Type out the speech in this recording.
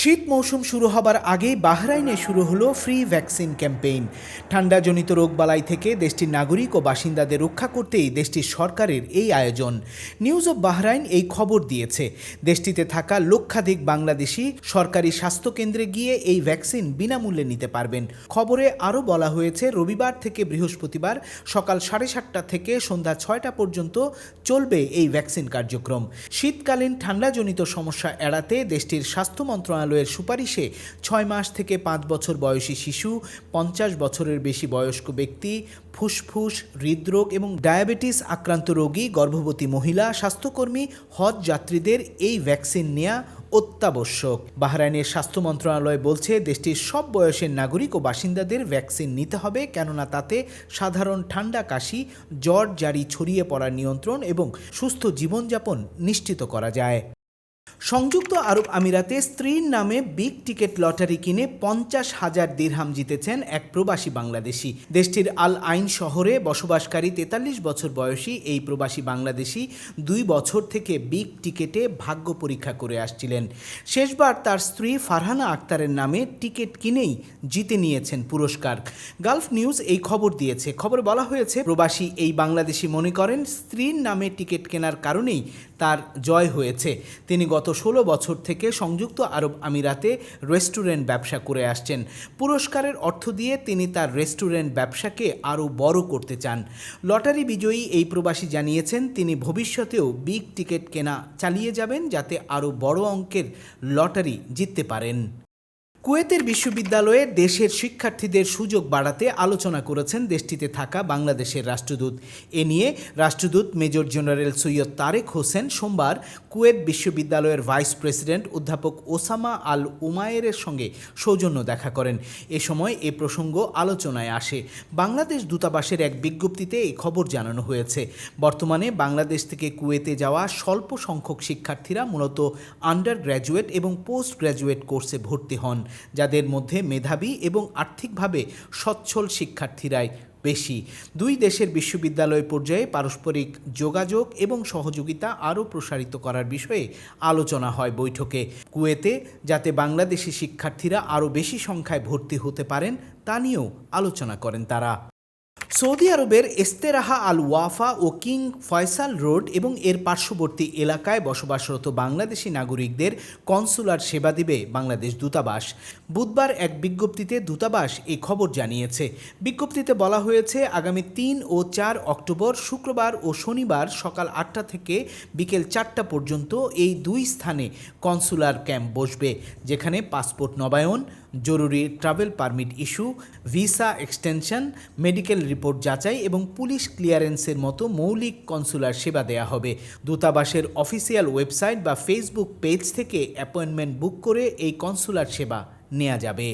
শীত মৌসুম শুরু হবার আগেই বাহরাইনে শুরু হলো ফ্রি ভ্যাকসিন ক্যাম্পেইন। ঠান্ডাজনিত রোগবালাই থেকে দেশটির নাগরিক ও বাসিন্দাদের রক্ষা করতেই দেশটির সরকারের এই আয়োজন। নিউজ অব বাহরাইন এই খবর দিয়েছে। দেশটিতে থাকা লক্ষাধিক বাংলাদেশি সরকারি স্বাস্থ্যকেন্দ্রে গিয়ে এই ভ্যাকসিন বিনামূল্যে নিতে পারবেন। খবরে আরও বলা হয়েছে, রবিবার থেকে বৃহস্পতিবার সকাল সাড়ে সাতটা থেকে সন্ধ্যা ছয়টা পর্যন্ত চলবে এই ভ্যাকসিন কার্যক্রম। শীতকালীন ঠান্ডাজনিত সমস্যা এড়াতে দেশটির স্বাস্থ্য মন্ত্রণালয়ের সুপারিশে ছয় মাস থেকে পাঁচ বছর বয়সী শিশু, পঞ্চাশ বছরের বেশি বয়স্ক ব্যক্তি, ফুসফুস, হৃদরোগ এবং ডায়াবেটিস আক্রান্ত রোগী, গর্ভবতী মহিলা, স্বাস্থ্যকর্মী, হজ যাত্রীদের এই ভ্যাকসিন নেওয়া অত্যাবশ্যক। বাহরাইনের স্বাস্থ্য মন্ত্রণালয় বলছে, দেশটির সব বয়সের নাগরিক ও বাসিন্দাদের ভ্যাকসিন নিতে হবে, কেননা তাতে সাধারণ ঠান্ডা কাশি, জ্বর, জারি ছড়িয়ে পড়ার নিয়ন্ত্রণ এবং সুস্থ জীবনযাপন নিশ্চিত করা যায়। সংযুক্ত আরব আমিরাতে স্ত্রীর নামে বিগ টিকেট লটারি কিনে পঞ্চাশ হাজার দিরহাম জিতেছেন এক প্রবাসী বাংলাদেশি। দেশটির আল আইন শহরে বসবাসকারী তেতাল্লিশ বছর বয়সী এই প্রবাসী বাংলাদেশি দুই বছর থেকে বিগ টিকেটে ভাগ্য পরীক্ষা করে আসছিলেন। শেষবার তার স্ত্রী ফারহানা আক্তারের নামে টিকিট কিনেই জিতে নিয়েছেন পুরস্কার। গালফ নিউজ এই খবর দিয়েছে। খবরে বলা হয়েছে, প্রবাসী এই বাংলাদেশি মনে করেন, স্ত্রীর নামে টিকিট কেনার কারণেই তার জয় হয়েছে। তিনি গত ষোলো বছর থেকে সংযুক্ত আরব আমিরাতে রেস্টুরেন্ট ব্যবসা করে আসছেন। পুরস্কারের অর্থ দিয়ে তিনি তার রেস্টুরেন্ট ব্যবসাকে আরও বড় করতে চান। লটারি বিজয়ী এই প্রবাসী জানিয়েছেন, তিনি ভবিষ্যতেও বিগ টিকিট কেনা চালিয়ে যাবেন যাতে আরও বড় অঙ্কের লটারি জিততে পারেন। কুয়েতের বিশ্ববিদ্যালয়ে দেশের শিক্ষার্থীদের সুযোগ বাড়াতে আলোচনা করেছেন দেশটিতে থাকা বাংলাদেশের রাষ্ট্রদূত। এ নিয়ে রাষ্ট্রদূত মেজর জেনারেল সৈয়দ তারেক হোসেন সোমবার কুয়েত বিশ্ববিদ্যালয়ের ভাইস প্রেসিডেন্ট অধ্যাপক ওসামা আল উমায়েরের সঙ্গে সৌজন্য দেখা করেন। এ সময় এ প্রসঙ্গ আলোচনায় আসে। বাংলাদেশ দূতাবাসের এক বিজ্ঞপ্তিতে এই খবর জানানো হয়েছে। বর্তমানে বাংলাদেশ থেকে কুয়েতে যাওয়া স্বল্প সংখ্যক শিক্ষার্থীরা মূলত আন্ডার গ্র্যাজুয়েট এবং পোস্ট গ্র্যাজুয়েট কোর্সে ভর্তি হন। যাদের মধ্যে মেধাবী এবং আর্থিকভাবে সচ্ছল শিক্ষার্থীরাই বেশি। দুই দেশের বিশ্ববিদ্যালয় পর্যায়ে পারস্পরিক যোগাযোগ এবং সহযোগিতা আরও প্রসারিত করার বিষয়ে আলোচনা হয় বৈঠকে। কুয়েতে, যাতে বাংলাদেশি শিক্ষার্থীরা আরও বেশি সংখ্যায় ভর্তি হতে পারেন, তা নিয়েও আলোচনা করেন তারা। সৌদি আরবের এস্তেরাহা আল ওয়াফা ও কিং ফয়সাল রোড এবং এর পার্শ্ববর্তী এলাকায় বসবাসরত বাংলাদেশি নাগরিকদের কনসুলার সেবা দিবে বাংলাদেশ দূতাবাস। বুধবার এক বিজ্ঞপ্তিতে দূতাবাস এই খবর জানিয়েছে। বিজ্ঞপ্তিতে বলা হয়েছে, আগামী তিন ও চার অক্টোবর, শুক্রবার ও শনিবার সকাল আটটা থেকে বিকেল চারটা পর্যন্ত এই দুই স্থানে কনসুলার ক্যাম্প বসবে, যেখানে পাসপোর্ট নবায়ন জরুরি travel permit issue visa extension medical report যাচাই এবং পুলিশ ক্লিয়ারেন্সের মতো মৌলিক কনসুলার সেবা দেয়া হবে। দূতাবাসের অফিসিয়াল ওয়েবসাইট বা ফেসবুক পেজ থেকে অ্যাপয়েন্টমেন্ট বুক করে এই কনসুলার সেবা নেওয়া যাবে।